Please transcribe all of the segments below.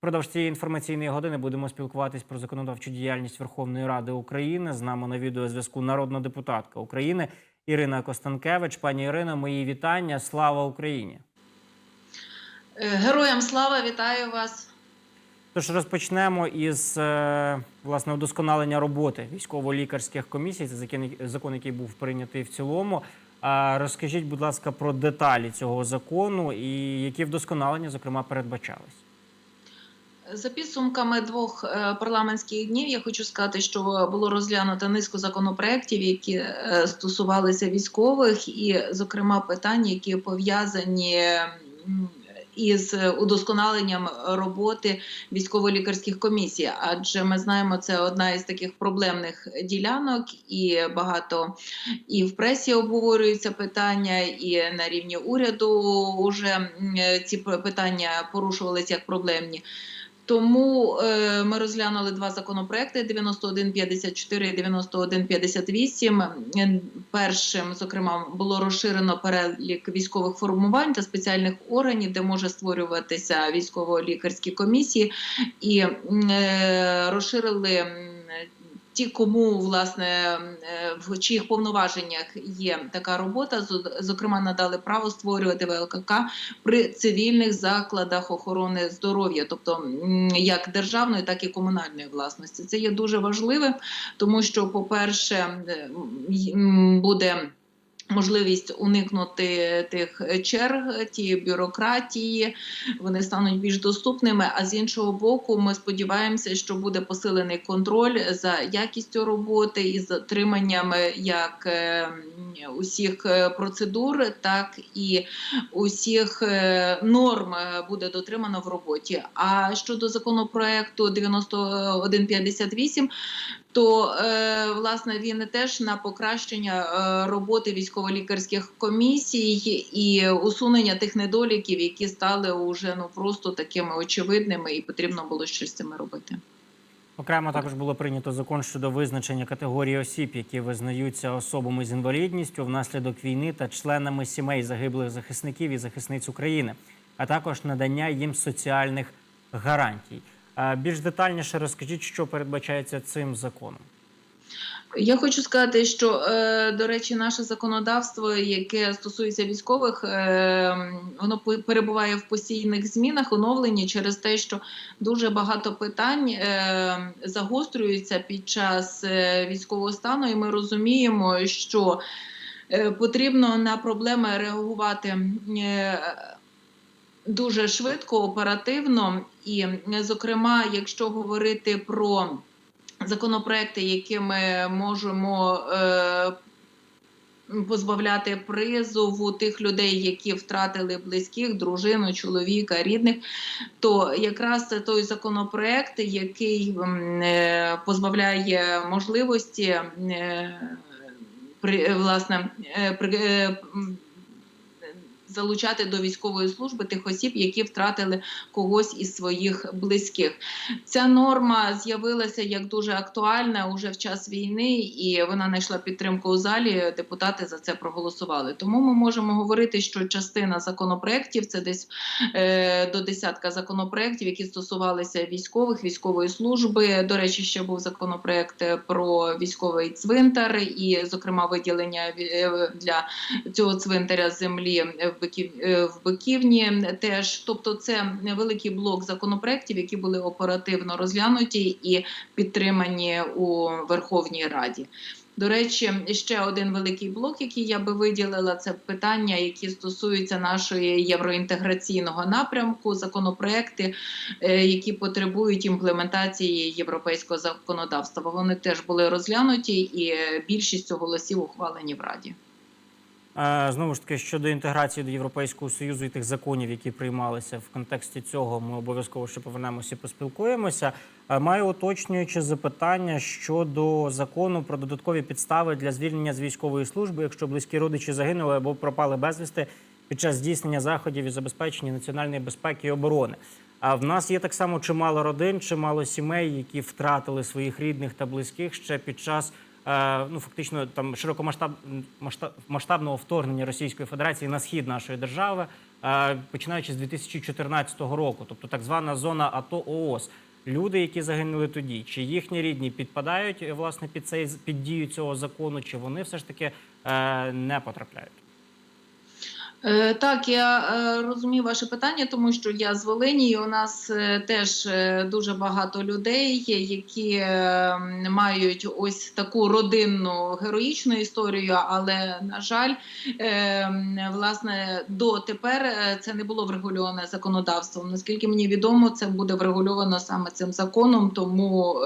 Впродовж цієї інформаційної години будемо спілкуватись про законодавчу діяльність Верховної Ради України. З нами на відеозв'язку народна депутатка України Ірина Костанкевич. Пані Ірино, мої вітання. Слава Україні! Е, Героям слава, вітаю вас. Тож розпочнемо із е, власне удосконалення роботи військово-лікарських комісій. Це закон, який був прийнятий в цілому. Розкажіть, будь ласка, про деталі цього закону і які вдосконалення, зокрема, передбачались. За підсумками двох е, парламентських днів я хочу сказати, що було розглянуто низку законопроєктів, які е, стосувалися військових, і, зокрема, питання, які пов'язані із удосконаленням роботи військово-лікарських комісій. Адже ми знаємо, це одна із таких проблемних ділянок, і багато і в пресі обговорюються питання, і на рівні уряду вже ці питання порушувалися як проблемні. Тому е, ми розглянули два законопроекти: 9154 і 9158. Е, Першим, зокрема, було розширено перелік військових формувань та спеціальних органів, де може створюватися військово-лікарські комісії, і е, розширили. Ті, кому власне е, в чиїх повноваженнях є така робота, зо- зокрема надали право створювати ВЛКК при цивільних закладах охорони здоров'я, тобто як державної, так і комунальної власності. Це є дуже важливим, тому що, по-перше, е, буде. Можливість уникнути тих черг, тієї бюрократії, вони стануть більш доступними. А з іншого боку, ми сподіваємося, що буде посилений контроль за якістю роботи і затриманням як е, усіх е, процедур, так і усіх е, норм буде дотримано в роботі. А щодо законопроекту 9158, то е, власне він теж на покращення е, роботи військово-лікарських комісій і усунення тих недоліків, які стали уже ну просто такими очевидними, і потрібно було щось з цими робити. Окремо також було прийнято закон щодо визначення категорії осіб, які визнаються особами з інвалідністю внаслідок війни та членами сімей загиблих захисників і захисниць України, а також надання їм соціальних гарантій. Е, Більш детальніше розкажіть, що передбачається цим законом. Я хочу сказати, що е, до речі, наше законодавство, яке стосується військових, е, воно перебуває в постійних змінах, оновленні через те, що дуже багато питань загострюються під час військового стану, і ми розуміємо, що потрібно на проблеми реагувати. Дуже швидко, оперативно, і, зокрема, якщо говорити про законопроекти, які ми можемо е, позбавляти призову тих людей, які втратили близьких, дружину, чоловіка, рідних, то якраз це той законопроект, який е, позбавляє можливості. е, При, власне, е, при, залучати до військової служби тих осіб, які втратили когось із своїх близьких. Ця норма з'явилася як дуже актуальна уже в час війни, і вона знайшла підтримку у залі. Депутати за це проголосували. Тому ми можемо говорити, що частина законопроєктів це десь е, до десятка законопроєктів, які стосувалися військових, військової служби. До речі, ще був законопроєкт про військовий цвинтар, і, зокрема, виділення е, для цього цвинтаря землі в Биків е, в Биківні. Теж, тобто, це великий блок законопроєктів, які були оперативно розглянуті і підтримані у Верховній Раді. До речі, ще один великий блок, який я би виділила, це питання, які стосуються нашої євроінтеграційного напрямку, законопроекти, е, які потребують імплементації європейського законодавства. Вони теж були розглянуті, і більшістю голосів ухвалені в Раді. Е, Знову ж таки, щодо інтеграції до Європейського Союзу і тих законів, які приймалися в контексті цього, ми обов'язково ще повернемося і поспілкуємося. Е, Маю уточнююче запитання щодо закону про додаткові підстави для звільнення з військової служби, якщо близькі родичі загинули або пропали безвісти під час здійснення заходів із забезпечення національної безпеки і оборони. А в нас є так само чимало родин, чимало сімей, які втратили своїх рідних та близьких ще під час ну фактично там широкомасштабного масштаб- вторгнення Російської Федерації на схід нашої держави. е, починаючи з 2014 року, тобто так звана зона АТО ООС. Люди, які загинули тоді, чи їхні рідні підпадають е, власне під цей під дію цього закону, чи вони все ж таки е, не потрапляють? Е, Так, я е, розумію ваше питання, тому що я з Волині. і У нас е, теж дуже багато людей, які мають ось таку родинну героїчну історію. Але на жаль, власне, дотепер це не було врегульоване законодавством. Наскільки мені відомо, це буде врегульовано саме цим законом. Тому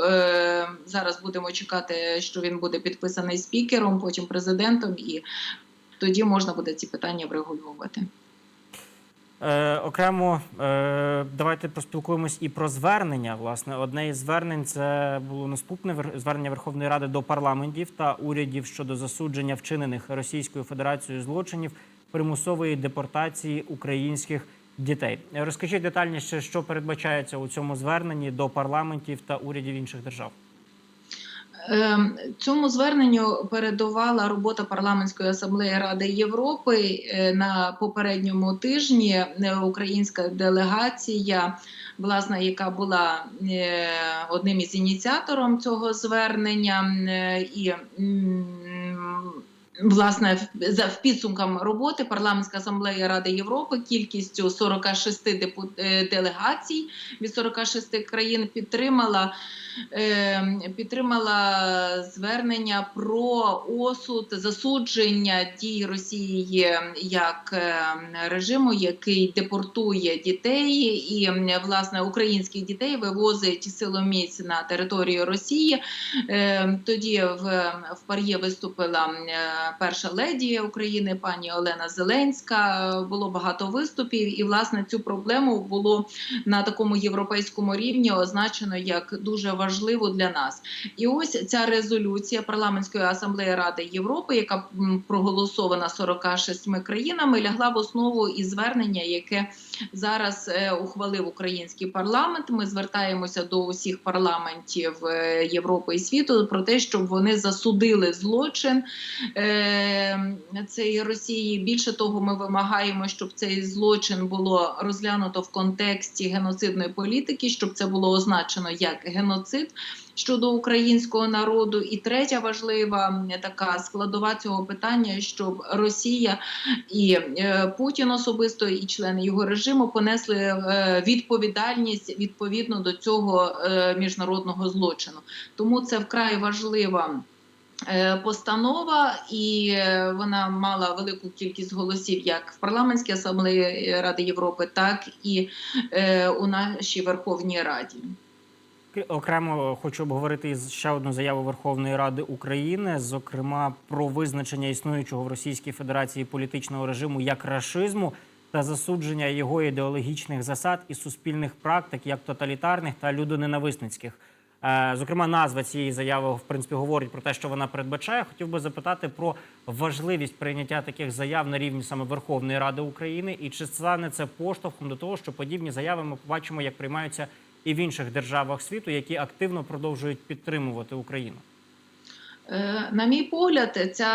зараз будемо чекати, що він буде підписаний спікером, потім президентом і тоді можна буде ці питання врегулювати. Е, окремо е, давайте поспілкуємось і про звернення. Власне, одне із звернень це було наступне вер- звернення Верховної Ради до парламентів та урядів щодо засудження вчинених Російською Федерацією злочинів примусової депортації українських дітей. Розкажіть детальніше, що передбачається у цьому зверненні до парламентів та урядів інших держав. Ем, Цьому зверненню передувала робота парламентської асамблеї Ради Європи Е, на попередньому тижні. е, Українська делегація, власне, яка була е, одним із ініціатором цього звернення, і Власне, за в підсумкам роботи парламентська асамблея Ради Європи кількістю 46 депу- е, делегацій від 46 країн підтримала підтримала звернення про осуд засудження дій Росії як е, режиму, який депортує дітей, і власне українських дітей вивозить силоміць на територію Росії. Тоді в, в Пар'є виступила е, перша леді України, пані Олена Зеленська. Було багато виступів, і власне цю проблему було на такому європейському рівні означено як дуже важливу для нас. І ось ця резолюція парламентської асамблеї Ради Європи, яка проголосована 46 країнами, лягла в основу і звернення, яке зараз е, ухвалив український парламент. Ми звертаємося до усіх парламентів е, Європи і світу про те, щоб вони засудили злочин е, цієї Росії. Більше того, ми вимагаємо, щоб цей злочин було розглянуто в контексті геноцидної політики, щоб це було означено як геноцид. Щодо українського народу, і третя важлива така складова цього питання, щоб Росія і е, Путін особисто і члени його режиму понесли е, відповідальність відповідно до цього е, міжнародного злочину. Тому це вкрай важлива. Постанова, і вона мала велику кількість голосів як в парламентській асамблеї Ради Європи, так і у нашій Верховній Раді. Окремо хочу обговорити ще одну заяву Верховної Ради України, зокрема про визначення існуючого в Російській Федерації політичного режиму як рашизму та засудження його ідеологічних засад і суспільних практик як тоталітарних та людоненависницьких. Е, Зокрема, назва цієї заяви в принципі говорить про те, що вона передбачає. Хотів би запитати про важливість прийняття таких заяв на рівні саме Верховної Ради України, і чи стане це поштовхом до того, що подібні заяви ми побачимо, як приймаються і в інших державах світу, які активно продовжують підтримувати Україну. Е, На мій погляд, ця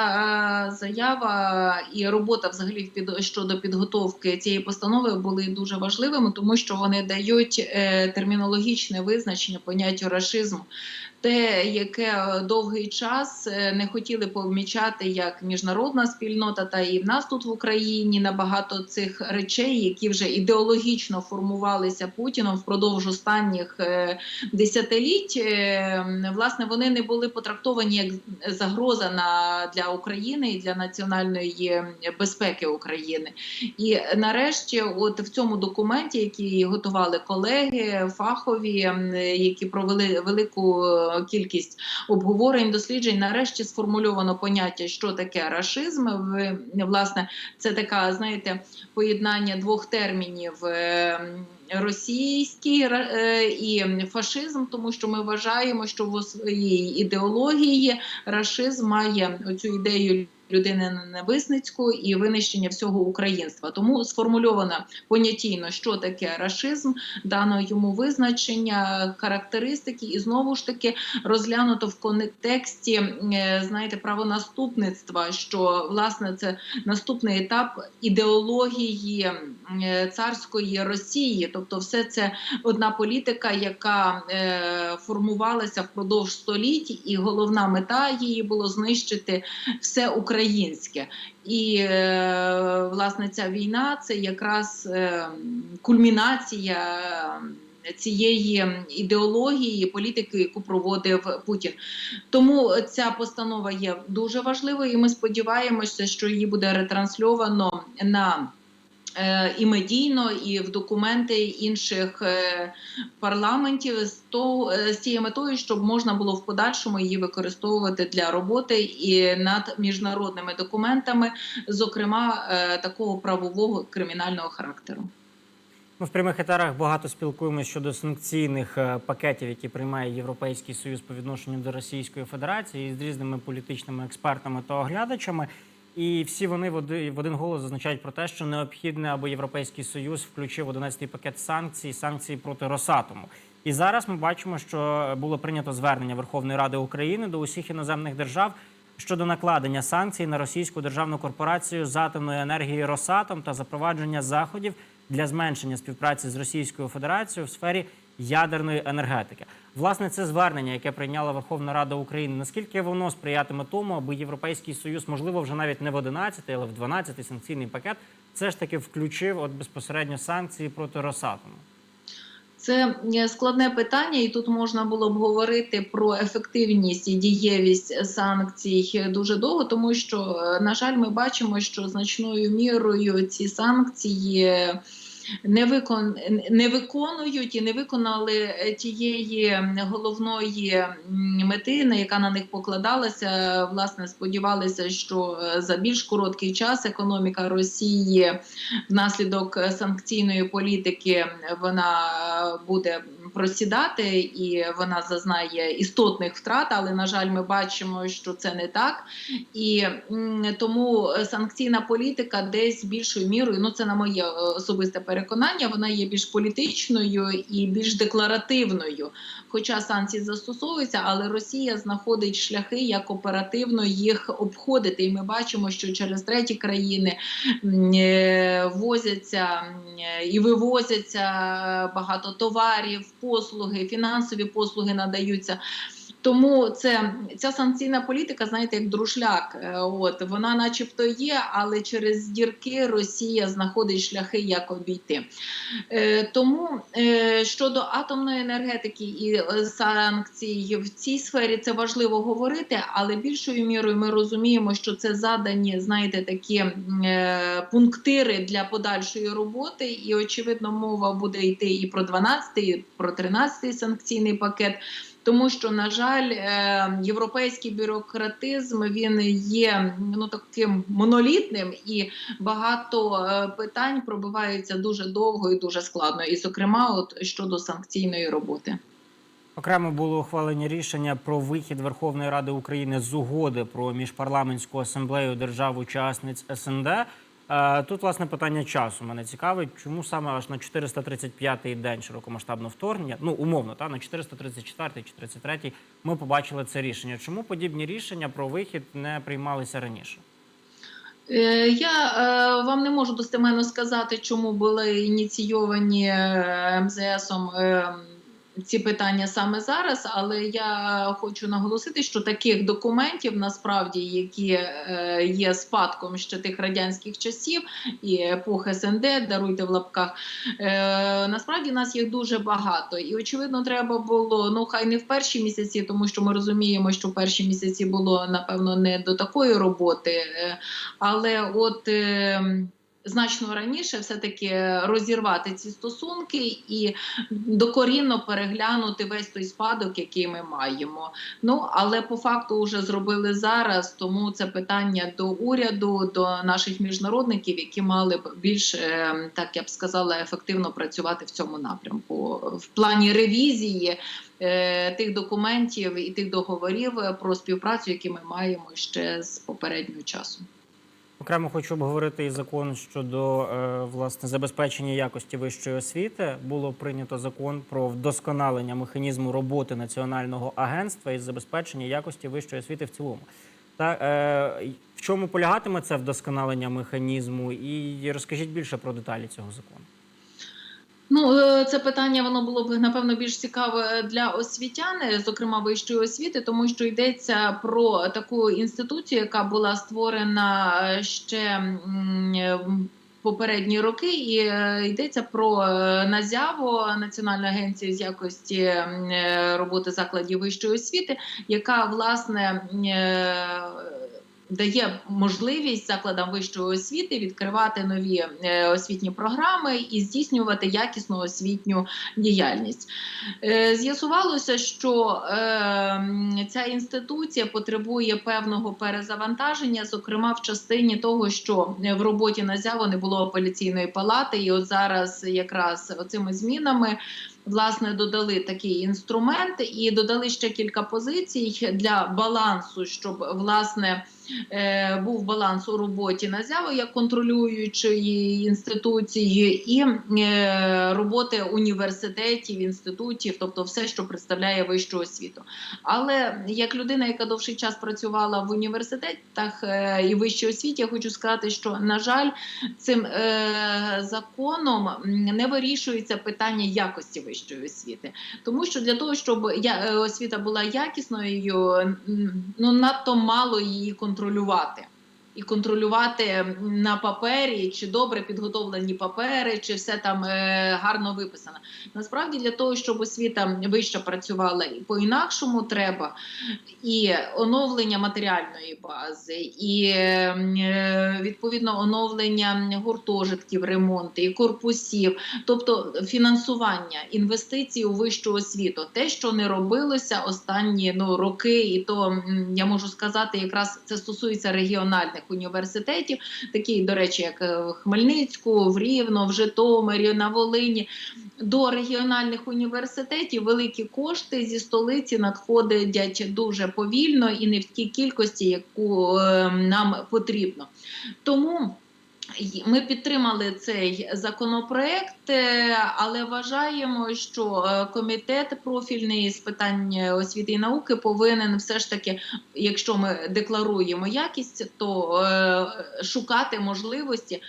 е, заява і робота взагалі під- щодо підготовки цієї постанови були дуже важливими, тому що вони дають е, термінологічне визначення поняттю рашизму. Те, яке е, довгий час е, не хотіли помічати як міжнародна спільнота, та і в нас тут в Україні набагато цих речей, які вже ідеологічно формувалися Путіном впродовж останніх е, десятиліть, власне, вони не були потрактовані як загроза на для України і для національної безпеки України. І нарешті, от в цьому документі, який готували колеги фахові, які провели велику кількість обговорень, досліджень, нарешті сформульовано поняття, що таке рашизм. Власне, це така, знаєте, поєднання двох термінів. е, Російський е, і фашизм, тому що ми вважаємо, що в своїй ідеології рашизм має цю ідею людини ненависницьку і винищення всього українства. Тому сформульовано понятійно, що таке рашизм, дано йому визначення, характеристики, і знову ж таки розглянуто в контексті, е, знаєте, правонаступництва, що власне це наступний етап ідеології царської Росії. Тобто, все це одна політика, яка е, формувалася впродовж століть, і головна мета її було знищити все українське. І е, власне ця війна це якраз е, кульмінація. Цієї ідеології політики, яку проводив Путін, тому ця постанова є дуже важливою, і ми сподіваємося, що її буде ретрансльовано на е, і медійно, і в документи інших е, парламентів з того е, з цією метою, щоб можна було в подальшому її використовувати для роботи і над міжнародними документами, зокрема е, такого правового кримінального характеру. Ми в прямих етерах багато спілкуємося щодо санкційних е, пакетів, які приймає Європейський Союз по відношенню до Російської Федерації з різними політичними експертами та оглядачами. І всі вони в оди- в один голос зазначають про те, що необхідне, аби Європейський Союз включив 11-й пакет санкцій, санкції проти Росатому. І зараз ми бачимо, що було прийнято звернення Верховної Ради України до усіх іноземних держав щодо накладення санкцій на російську державну корпорацію з атомної енергії Росатом та запровадження заходів для зменшення співпраці з Російською Федерацією в сфері ядерної енергетики. Власне, це звернення, яке прийняла Верховна Рада України. Наскільки воно сприятиме тому, аби Європейський Союз, можливо, вже навіть не в 11-й, але в 12-й санкційний пакет, все ж таки включив от безпосередньо санкції проти Росатому? Це е, складне питання, і тут можна було б говорити про ефективність і дієвість санкцій дуже довго, тому що, е, на жаль, ми бачимо, що значною мірою ці санкції. Не викон не виконують і не виконали е, тієї головної мети, на яка на них покладалася. Власне, сподівалися, що е, за більш короткий час економіка Росії внаслідок е, санкційної політики вона буде просідати і вона зазнає істотних втрат. Але на жаль, ми бачимо, що це не так, і тому санкційна політика десь більшою мірою, ну це на моє особисте переконання, вона є більш політичною і більш декларативною. Хоча санкції застосовуються, але Росія знаходить шляхи, як оперативно їх обходити. І ми бачимо, що через треті країни е, возяться е, і вивозяться багато товарів, послуги, фінансові послуги надаються. Тому це ця санкційна політика, знаєте, як друшляк. Е, От вона, начебто, є, але через дірки Росія знаходить шляхи, як обійти. Е, тому е, щодо атомної енергетики і е, санкцій в цій сфері це важливо говорити, але більшою мірою ми розуміємо, що це задані, знаєте, такі е, пунктири для подальшої роботи, і очевидно, мова буде йти і про 12-й, і про 13-й санкційний пакет. Тому що, на жаль, е, європейський бюрократизм він є ну таким монолітним, і багато е, питань пробиваються дуже довго і дуже складно. І, зокрема, от щодо санкційної роботи. Окремо було ухвалені рішення про вихід Верховної Ради України з угоди про міжпарламентську асамблею держав-учасниць СНД. Е, Тут власне питання часу мене цікавить, чому саме аж на 435-й день широкомасштабного вторгнення, ну умовно, та на 434-й чи 33-й ми побачили це рішення. Чому подібні рішення про вихід не приймалися раніше? Е, Я е, вам не можу достеменно сказати, чому були ініційовані МЗСом ці питання саме зараз, але я хочу наголосити, що таких документів насправді, які е, є спадком ще тих радянських часів і епох СНД, даруйте в лапках. Е, насправді нас їх дуже багато, і очевидно, треба було ну хай не в перші місяці, тому що ми розуміємо, що в перші місяці було напевно не до такої роботи, е, але от. Значно раніше все-таки розірвати ці стосунки і докорінно переглянути весь той спадок, який ми маємо. Ну але по факту вже зробили зараз, тому це питання до уряду, до наших міжнародників, які мали б більш е, так я б сказала, ефективно працювати в цьому напрямку в плані ревізії. е, Тих документів і тих договорів про співпрацю, які ми маємо ще з попереднього часу. Окремо хочу обговорити і закон щодо е, власне забезпечення якості вищої освіти. Було прийнято закон про вдосконалення механізму роботи національного агентства із забезпечення якості вищої освіти в цілому. Та е, в чому полягатиме це вдосконалення механізму? І розкажіть більше про деталі цього закону. Ну, е, це питання воно було б напевно більш цікаве для освітян, зокрема вищої освіти, тому що йдеться про таку інституцію, яка була створена е, ще е, в попередні роки, і йдеться про НАЗЯВО, Національну агенцію з якості роботи закладів вищої освіти, яка власне. Дає можливість закладам вищої освіти відкривати нові е, освітні програми і здійснювати якісну освітню діяльність. Е, з'ясувалося, що е, ця інституція потребує певного перезавантаження, зокрема в частині того, що в роботі НАЗЯВО не було апеляційної палати, і от зараз якраз оцими змінами. Власне, додали такий інструмент і додали ще кілька позицій для балансу, щоб власне був баланс у роботі НАЗЯВО як контролюючої інституції, і е, роботи університетів, інститутів, тобто все, що представляє вищу освіту. Але як людина, яка довший час працювала в університетах е, і вищій освіті, я хочу сказати, що на жаль, цим е, законом не вирішується питання якості вищої освіти, тому що для того, щоб е, освіта була якісною, ну надто мало її контролювати контролювати. І контролювати на папері, чи добре підготовлені папери, чи все там е, гарно виписано. Насправді для того, щоб освіта вища працювала і по-інакшому, треба і оновлення матеріальної бази, і е, відповідно оновлення гуртожитків, ремонти, і корпусів, тобто фінансування інвестицій у вищу освіту, те, що не робилося останні ну, роки, і то я можу сказати, якраз це стосується регіональних університетів, такі, до речі, як е, в Хмельницьку, в Рівно, в Житомирі, на Волині. До регіональних університетів великі кошти зі столиці надходять дуже повільно і не в тій кількості, яку е, нам потрібно. Тому ми підтримали цей законопроект, е, але вважаємо, що е, комітет профільний з питань освіти і науки повинен все ж таки, якщо ми декларуємо якість, то е, шукати можливості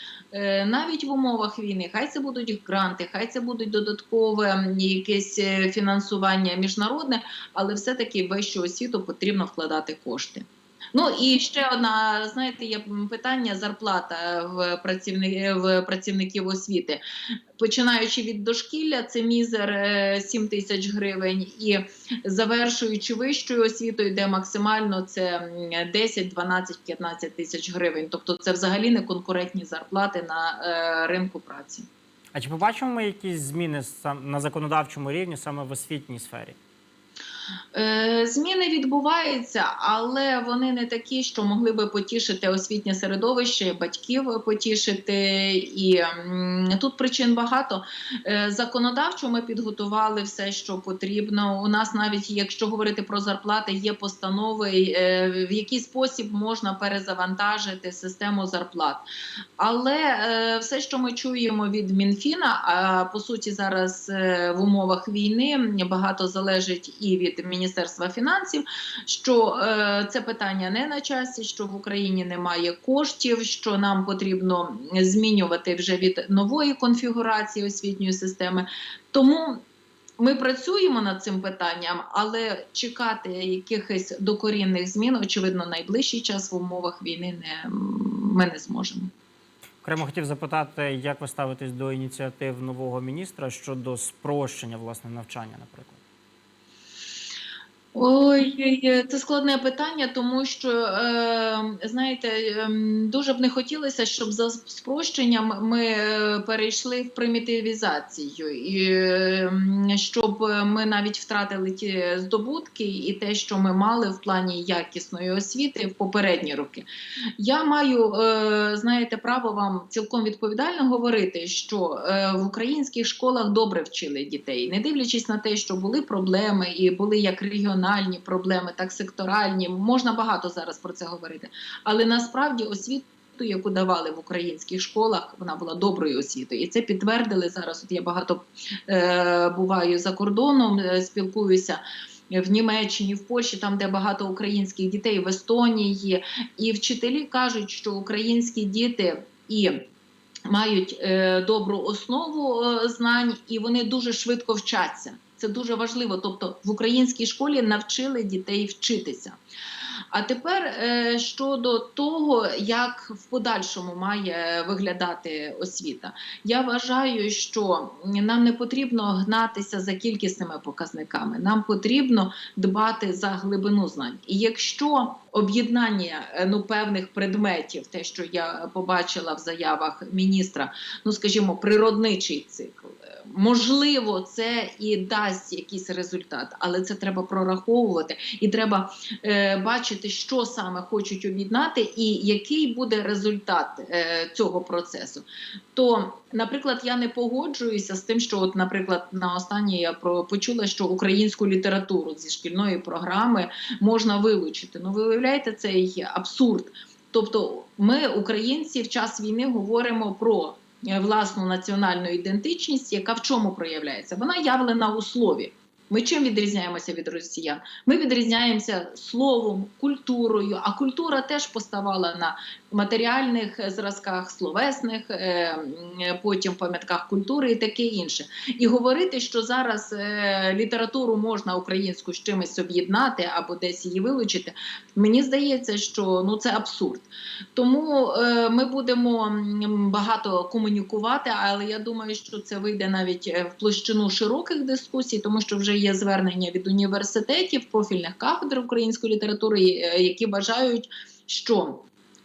навіть в умовах війни. Хай це будуть гранти, хай це будуть додаткове якесь фінансування міжнародне, але все-таки в вищу освіту потрібно вкладати кошти. Ну і ще одна, знаєте, є питання зарплата в працівників, в працівників освіти. Починаючи від дошкілля, це мізер е, 7 тисяч гривень, і завершуючи вищою освітою, де максимально це м, 10, 12, 15 тисяч гривень. Тобто це взагалі не конкурентні зарплати на е, ринку праці. А чи побачимо ми якісь зміни на законодавчому рівні саме в освітній сфері? Е, Зміни відбуваються, але вони не такі, що могли би потішити освітнє середовище, батьків потішити. І тут причин багато. Е, Законодавчо ми підготували все, що потрібно. У нас навіть, якщо говорити про зарплати, є постанови, е, в який спосіб можна перезавантажити систему зарплат. Але все, що ми чуємо від Мінфіна, а по суті, зараз в умовах війни багато залежить і від Міністерства фінансів, що е, це питання не на часі, що в Україні немає коштів, що нам потрібно змінювати вже від нової конфігурації освітньої системи. Тому ми працюємо над цим питанням, але чекати якихось докорінних змін, очевидно, найближчий час в умовах війни не ми не зможемо. Окремо хотів запитати, як ви ставитесь до ініціатив нового міністра щодо спрощення власне навчання, наприклад. Ой, це складне питання, тому що е, знаєте, ем, дуже б не хотілося, щоб за спрощенням ми е, перейшли в примітивізацію, і ем, щоб ми навіть втратили ті здобутки і те, що ми мали в плані якісної освіти в попередні роки. Я маю, е, знаєте, право вам цілком відповідально говорити, що е, в українських школах добре вчили дітей, не дивлячись на те, що були проблеми і були як регіональні проблеми, так секторальні. Можна багато зараз про це говорити. Але насправді освіту, яку давали в українських школах, вона була доброю освітою, і це підтвердили зараз. От я багато е, буваю за кордоном, е, спілкуюся. в Німеччині, в Польщі, там де багато українських дітей, в Естонії, і вчителі кажуть, що українські діти і мають е, добру основу е, знань, і вони дуже швидко вчаться. Це дуже важливо. Тобто в українській школі навчили дітей вчитися. А тепер е, щодо того, як в подальшому має виглядати освіта, я вважаю, що нам не потрібно гнатися за кількісними показниками. Нам потрібно дбати за глибину знань. І якщо об'єднання е, ну певних предметів, те, що я побачила в заявах міністра, ну скажімо, природничий цикл. Можливо, це і дасть якийсь результат, але це треба прораховувати і треба е, бачити, що саме хочуть об'єднати, і який буде результат е, цього процесу. То, наприклад, я не погоджуюся з тим, що, от, наприклад, на останнє я про почула, що українську літературу зі шкільної програми можна вилучити. Ну, ви уявляєте цей абсурд. Тобто, ми, українці, в час війни говоримо про власну національну ідентичність, яка в чому проявляється? Вона явлена у слові. Ми чим відрізняємося від росіян? Ми відрізняємося словом, культурою, а культура теж поставала на матеріальних зразках, словесних, е, потім пам'ятках культури і таке інше. І говорити, що зараз е, літературу можна українську з чимось об'єднати або десь її вилучити, мені здається, що ну це абсурд. Тому е, ми будемо багато комунікувати, але я думаю, що це вийде навіть в площину широких дискусій, тому що вже є звернення від університетів, профільних кафедр української літератури, які вважають, що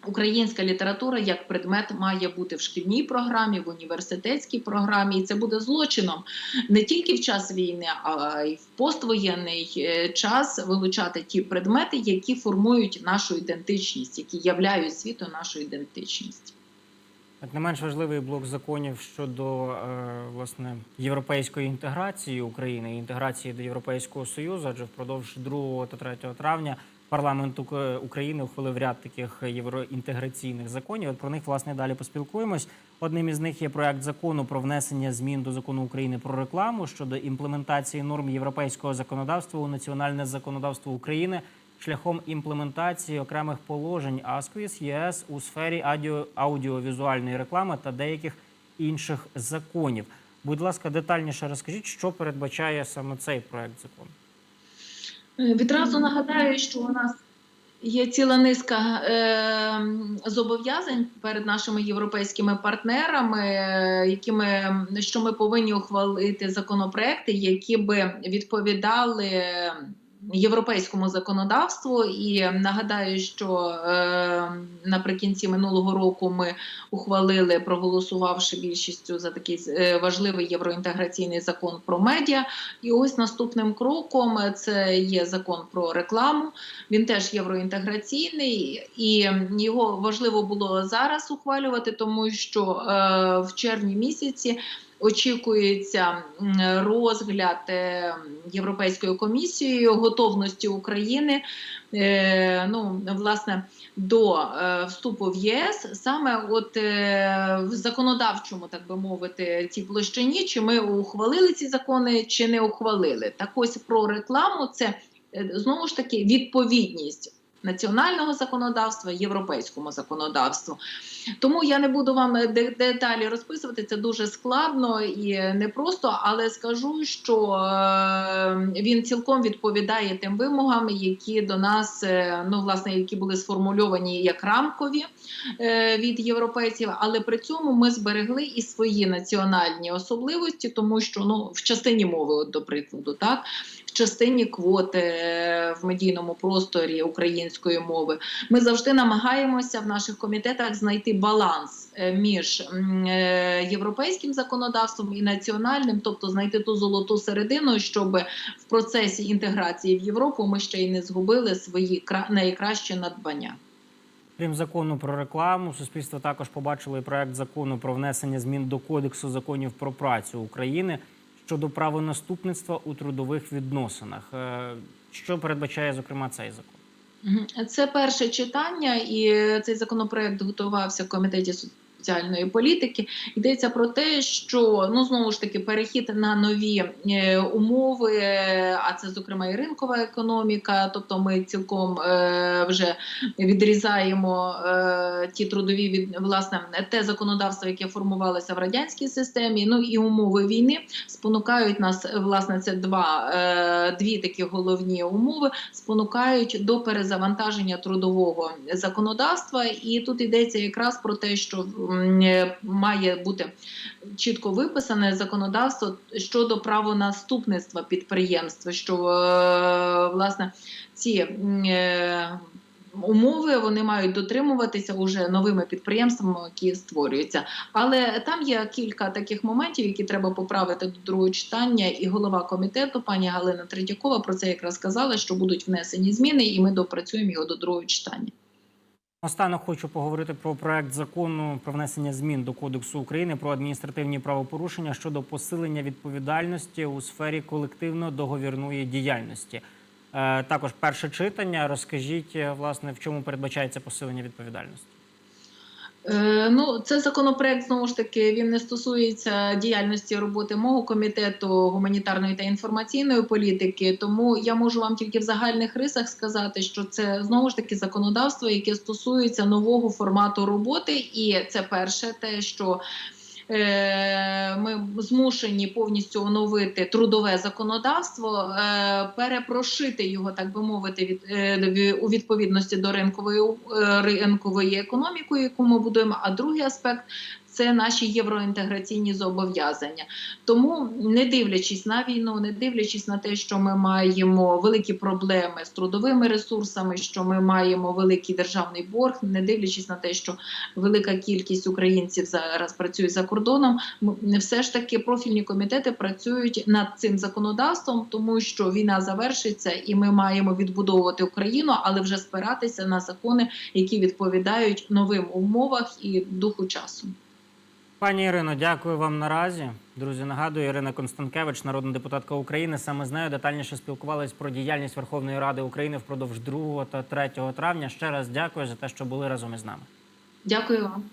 Українська література як предмет має бути в шкільній програмі, в університетській програмі, і це буде злочином не тільки в час війни, а й в поствоєнний е, час вилучати ті предмети, які формують нашу ідентичність, які являють світу нашу ідентичність. Не менш важливий блок законів щодо е, власне європейської інтеграції України, і інтеграції до Європейського Союзу, адже впродовж 2 та 3 травня парламент Ук- України ухвалив ряд таких євроінтеграційних законів. От про них власне далі поспілкуємось. Одним із них є проект закону про внесення змін до закону України про рекламу щодо імплементації норм європейського законодавства у національне законодавство України шляхом імплементації окремих положень АСКВІС ЄС у сфері адіо, аудіовізуальної реклами та деяких інших законів. Будь ласка, детальніше розкажіть, що передбачає саме цей проект закону. Е, Відразу нагадаю, що у нас є ціла низка е, зобов'язань перед нашими європейськими партнерами, е, які ми, що ми повинні ухвалити законопроекти, які би відповідали. Європейському законодавству і нагадаю, що е, наприкінці минулого року ми ухвалили, проголосувавши більшістю за такий е, важливий євроінтеграційний закон про медіа. І ось наступним кроком це є закон про рекламу. Він теж євроінтеграційний, і його важливо було зараз ухвалювати, тому що е, в червні місяці. Очікується розгляд е, Європейською комісією готовності України е, ну, власне, до е, вступу в ЄС, саме от в законодавчому, так би мовити, цій площині, чи ми ухвалили ці закони, чи не ухвалили. Так ось про рекламу це знову ж таки відповідність. Національного законодавства, європейському законодавству. Тому я не буду вам деталі розписувати, це дуже складно і непросто, але скажу, що е, він цілком відповідає тим вимогам, які до нас, е, ну власне, які були сформульовані як рамкові е, від європейців, але при цьому ми зберегли і свої національні особливості, тому що ну в частині мови, до прикладу, так частині квоти е, в медійному просторі української мови. Ми завжди намагаємося в наших комітетах знайти баланс е, між е, європейським законодавством і національним, тобто знайти ту золоту середину, щоб в процесі інтеграції в Європу ми ще й не згубили свої кра- найкращі надбання. Крім закону про рекламу, суспільство також побачило і проект закону про внесення змін до Кодексу законів про працю України щодо правонаступництва у трудових відносинах. Е, Що передбачає зокрема цей закон? Це перше читання, і цей законопроект готувався в комітеті соціальної політики. Йдеться про те, що ну знову ж таки перехід на нові е, умови, е, а це зокрема і ринкова економіка. Тобто, ми цілком е, вже відрізаємо ті трудові від власне те законодавство, яке формувалося в радянській системі. Ну і умови війни спонукають нас. Власне, це два дві такі головні умови спонукають до перезавантаження трудового законодавства. І тут йдеться якраз про те, що має бути чітко виписане законодавство щодо правонаступництва підприємства, що е, власне ці е, умови вони мають дотримуватися уже новими підприємствами, які створюються. Але там є кілька таких моментів, які треба поправити до другого читання. І голова комітету, пані Галина Третьякова, про це якраз сказала, що будуть внесені зміни, і ми допрацюємо його до другого читання. Останньо хочу поговорити про проект закону про внесення змін до Кодексу України про адміністративні правопорушення щодо посилення відповідальності у сфері колективно-договірної діяльності. Е, також перше читання. Розкажіть, е, власне, в чому передбачається посилення відповідальності? Е, Ну, це законопроект знову ж таки він не стосується діяльності роботи мого комітету гуманітарної та інформаційної політики. Тому я можу вам тільки в загальних рисах сказати, що це знову ж таки законодавство, яке стосується нового формату роботи, і це перше, те, що ми змушені повністю оновити трудове законодавство, е, перепрошити його, так би мовити, від е, у відповідності до ринкової е, ринкової економіки, яку ми будуємо. А другий аспект це наші євроінтеграційні зобов'язання. Тому, не дивлячись на війну, не дивлячись на те, що ми маємо великі проблеми з трудовими ресурсами, що ми маємо великий державний борг, не дивлячись на те, що велика кількість українців зараз працює за кордоном, все ж таки профільні комітети працюють над цим законодавством, тому що війна завершиться, і ми маємо відбудовувати Україну, але вже спиратися на закони, які відповідають новим умовах і духу часу. Пані Ірино, дякую вам наразі. Друзі, нагадую, Ірина Констанкевич, народна депутатка України. Саме з нею детальніше спілкувалися про діяльність Верховної Ради України впродовж 2 та 3 травня. Ще раз дякую за те, що були разом із нами. Дякую вам.